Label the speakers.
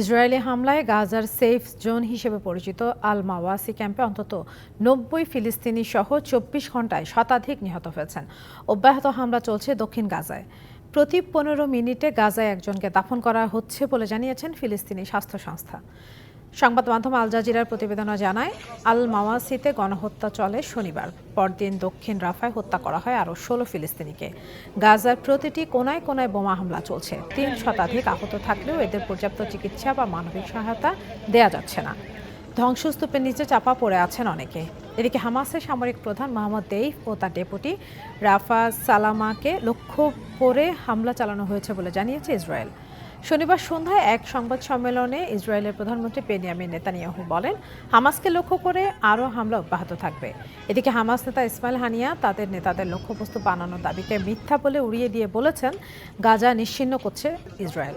Speaker 1: Israeli হামলায় গাজার safe zone হিসেবে পরিচিত আল মাওয়াসি ক্যাম্পে অন্তত নব্বই ফিলিস্তিনি সহ চব্বিশ ঘন্টায় শতাধিক নিহত হয়েছেন অব্যাহত হামলা চলছে দক্ষিণ গাজায় প্রতি পনেরো মিনিটে গাজায় একজনকে দাফন করা হচ্ছে বলে জানিয়েছেন ফিলিস্তিনি স্বাস্থ্য সংস্থা সংবাদ মাধ্যম আল জাজিরার প্রতিবেদনে জানায় আল মাওয়াসিতে গণহত্যা চলে শনিবার পরদিন দক্ষিণ রাফায় হত্যা করা হয় আরও ষোলো ফিলিস্তিনিকে গাজার প্রতিটি কোনায় কোনায় বোমা হামলা চলছে তিন শতাধিক আহত থাকলেও এদের পর্যাপ্ত চিকিৎসা বা মানবিক সহায়তা দেয়া যাচ্ছে না ধ্বংসস্তূপের নিচে চাপা পড়ে আছেন অনেকে এদিকে হামাসের সামরিক প্রধান মোহাম্মদ দেইফ ও তার ডেপুটি রাফা সালামাকে লক্ষ্য করে হামলা চালানো হয়েছে বলে জানিয়েছে ইসরায়েল শনিবার সন্ধ্যায় এক সংবাদ সম্মেলনে ইসরায়েলের প্রধানমন্ত্রী পেনিয়ামিন নেতানিয়াহু বলেন হামাসকে লক্ষ্য করে আরও হামলা অব্যাহত থাকবে এদিকে হামাস নেতা ইসমাইল হানিয়া তাদের নেতাদের লক্ষ্যবস্তু বানানোর দাবিকে মিথ্যা বলে উড়িয়ে দিয়ে বলেছেন গাজা নিশ্চিন্ন করছে ইসরায়েল